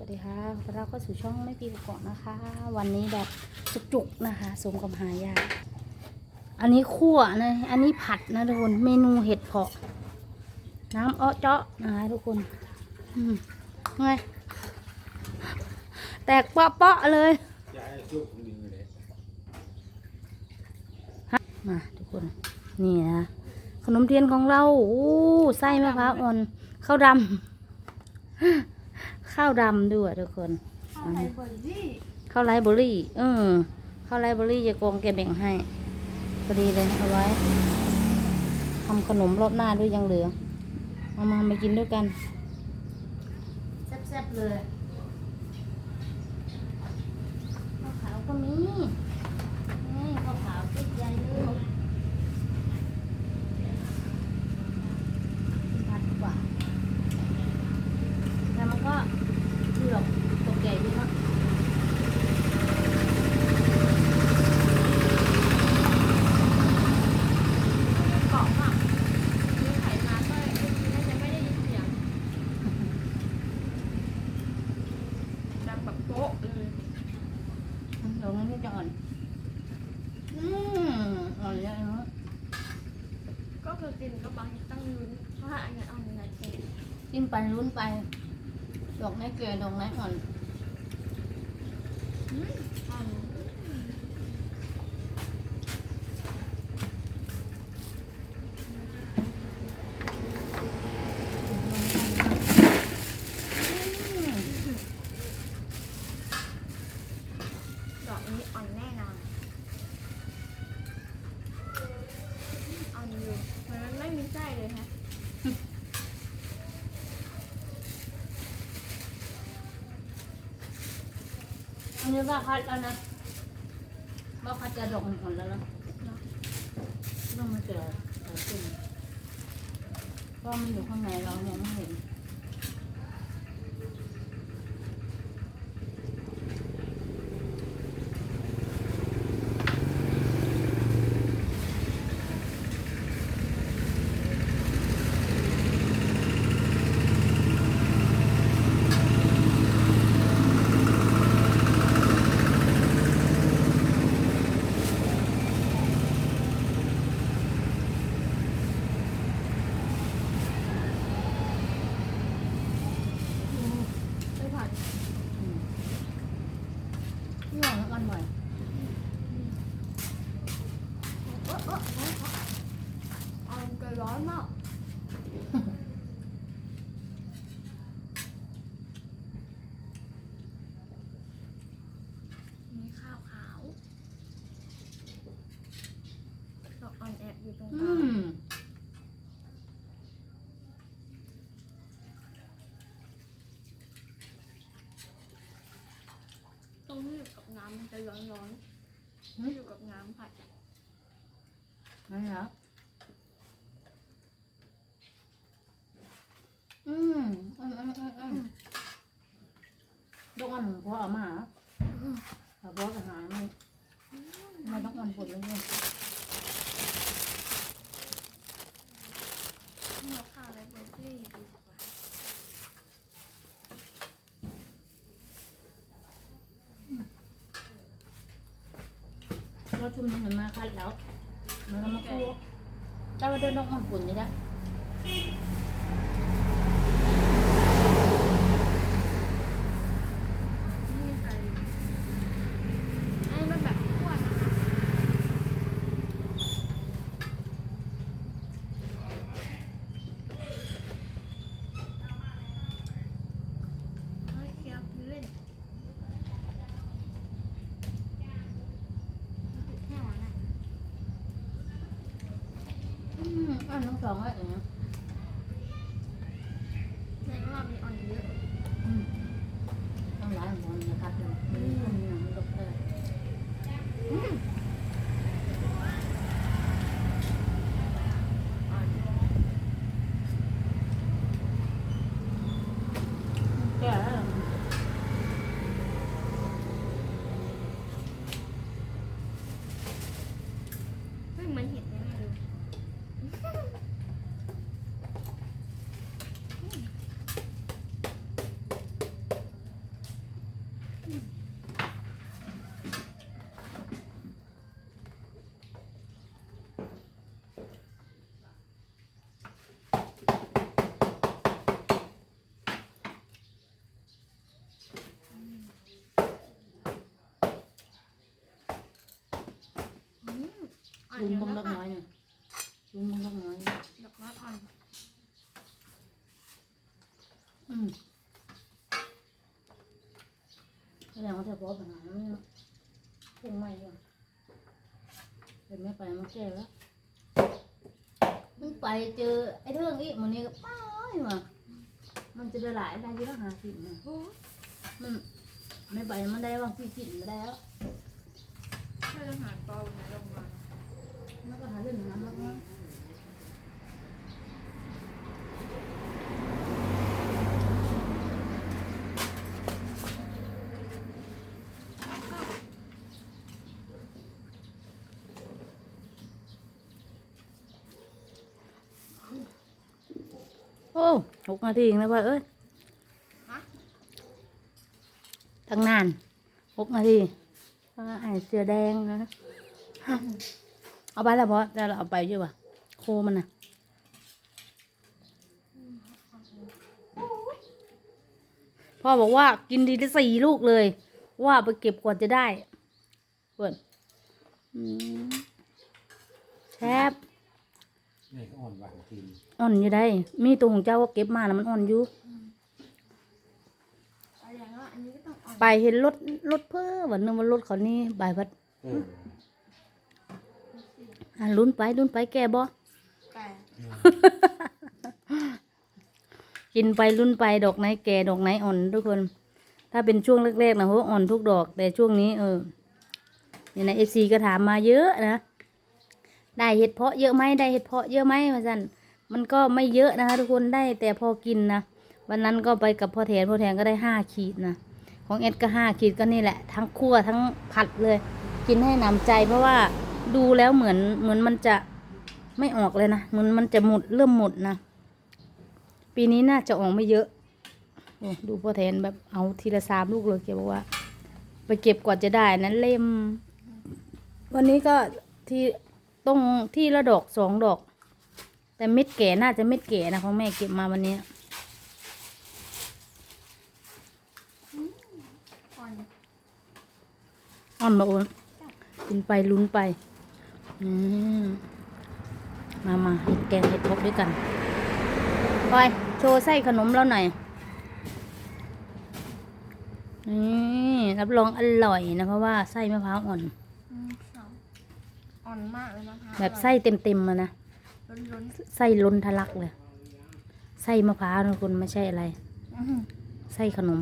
วัสดีค่ะขอต้อนรับเข้าสู่ช่องไม่ปีกเกาะนะคะ วันนี้แบบจุกๆนะคะสมกับหายากอันนี้คั่วนะอันนี้ผัดนะทุกคนเมนูเห็ดเผาะน้ำอ้อเจาะนะคะทุกคนอืมไงแตกเปาะๆเลยยายจุกดึงเลยมาทุกคน นี่นะ ขนมเทียนของเรา โอ้ไส้มะพร้าวอ่อนข้าวดำ ข้าวดำด้วยทุกคนข้าวไรเบอร์รี่ข้าวไรเบอรี่เออข้าวไรเบอรี่จะโกงแกแบ่งให้พอดีเลยเอาไว้ทำขนมรอบหน้าด้วยยังเหลือเอามามากินด้วยกันแซ่บๆเลยข้าวขาวก็มีนี่ข้าวขาวติดใหญ่เลยกินผัดดีกว่าแต่มันก็เผือกตกใหญ่ดีเนาะ กรอบอะมีไข่มาก็น่าจะไม่ได้ยินเสียงดังแบบโป๊ะเลย เดี๋ยวงั้นพี่จะอ่อน อืมอ่อนเยอะเนาะ ก็คือกินก็บางตั้งลุ้นว่าอันนี้เอาเนื้อเค็มกินไปลุ้นไปดอกไม้เกลือดอกไม้อ่อน อืมอ่อน อืม ดอกนี้อ่อนแน่นอนอ่อนอยู่มันไม่มีไส้เลยฮะ อั นนี้ว่าคัดแล้วนะว่าคัดจะดอกหมดแล้วนะต้องมาเจอเออขึ้นเพราะมันอยู่ข้างในเราเนี่ยไม่เห็น ไม่ผ่าน อืม นี่อ่อนแล้วอ่อนบ่อย เออเออเอออ่อนเกินร้อนมากมีข้าวขาวดอกอ่อนแอบอยู่ตรงก อื ลาง ม ตรงที่อยู่กับน้ำ มันจะร้อนร้อนๆที่อยู่กับน้ำผัดอะนั่นเหรออืมอืมอืมอืมอืมดอกอ่อนพอเอามาเหรอเอาพออาหารไม่ไม่ต้องอ่อนผลเลยเนี่ย นี่เอาข้าวอะไรเบอร์รี่ดีกว่า เราชุมนุมกันมาคัดแล้วมันก็มาคู่เจ้าว่าเดินนกอ่อนผลนี่นะ นี่ใส่อันนี้มันแบบอ้วนอะเฮ้ยเคี้ยวพื้นแค่นั้นอะ อืม อ่อนทั้งสองอะอย่างเงี้ยในรอบนี้อ่อนเยอะอืมต้องหลายหัวนะครับเดี๋ยวมันคนหนังดกเลย อืมอ่อน แก่แล้ว เฮ้ยเหมือนเห็ดเลยนะดู อ่อนลุงอยู่บังแล้ลัวกค่ะน้อยเนี่ยลุงบังลักน้อยเนี่ยดอกไม้อ่อนอืมแสดงว่าเธอพอปัญหาแล้วเนี่ยคงไม่ว่ะเป็นไม่ไปมาแก้แล้วมึงไปเจอไอ้เรื่องนี้มันนี่ก็ป้ายว่ะมันจะได้หลายได้เยอะหาสิบนะมันไม่ไปมันได้บางทีสิบไม่ได้แล้วถ้าจะหาเปาในโรง พยาบาลมันก็หาเรื่องหาแล้วนะโอ้หกนาทีเองแล้วว่าเอ้ยตั้งนานหกนาทีว่าไอเสือแดงนะ เอาไปแล้วเพราะจะเอาไปอยู่ป่ะโคมันนะพ่อบอกว่ากินทีละสี่ลูกเลย ว่าไปเก็บกว่าจะได้เปิดอืมแซบนี่ก็อ่อนหวานจริงอ่อนอยู่ได้ มีตัวของเจ้าก็เก็บมาแล้วมันอ่อนอยู่อะไรอย่างว่าอันนี้ก็ต้องอ่อนไปเห็นรถรถเพ้อวันนึงว่ารถเขานี่บายพัดเอะลุ้นไปลุ้นไปแกบ่แต่กินไปรุ่นไปดอกไหนแก่ดอกไหนอ่อนทุกคน ถ้าเป็นช่วงแรกๆนะโหอ่อนทุกดอก แต่ช่วงนี้เออเนี่ยนะเอฟซีก็ถามมาเยอะนะได้เห็ดเพาะเยอะไหมได้เห็ดเพาะเยอะไหมมาสันมันก็ไม่เยอะนะคะทุกคนได้แต่พอกินนะวันนั้นก็ไปกับพ่อแทนพ่อแทนก็ได้ห้าขีดนะของเอ็ดก็ห้าขีดก็นี่แหละ ทั้งคั่วทั้งผัดเลย กินให้หนำใจเพราะว่า ดูแล้วเหมือนเหมือนมันจะไม่ออกเลยนะเหมือนมันจะหมดเริ่มหมดนะปีนี้น่าจะออกไม่เยอะโอ้ดูพ่อแทนแบบเอาทีละสามลูกเลยแกบอกว่า ไปเก็บกว่าจะได้นั้นเล่ม วันนี้ก็ที่ตรงที่ละดอกสองดอก แต่เม็ดแก่น่าจะเม็ดแก่นะของแม่เก็บมาวันนี้อ่อนอ่อนมาโอนกินไปลุ้นไป อืมมามาเห็ดแกงเห็ดพกด้วยกันไปโชว์ไส้ขนมเราหน่อยนี่รับรองอร่อยนะ เพราะว่าไส้มะพร้าวอ่อนอืมสองอ่อนมากเลยนะคะแบบไส้เต็มๆเลยนะล้นล้นไส้ล้นทะลักเลย ไส้มะพร้าวนะคุณไม่ใช่อะไรๆอื้อหือไส้ขนม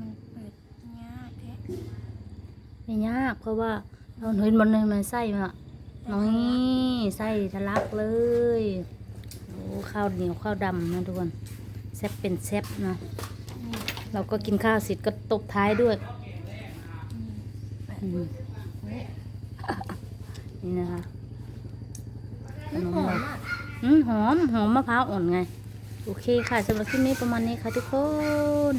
มันเปิดยากแท้ ไม่ยาก เพราะว่าเราเห็นมันเลยมันไส้มาน้อยไส้ทะลักเลยโอ้ข้าวเหนียวข้าวดำนะทุกคนแซ่บเป็นแซ่บนะเราก็กินข้าวเสร็จก็ตบท้ายด้วยนี่นะคะขนมหอมเราอะอืมหอมหอมมะพร้าวอ่อนไง โอเคค่ะสำหรับคลิปนี้ประมาณนี้ค่ะทุกคน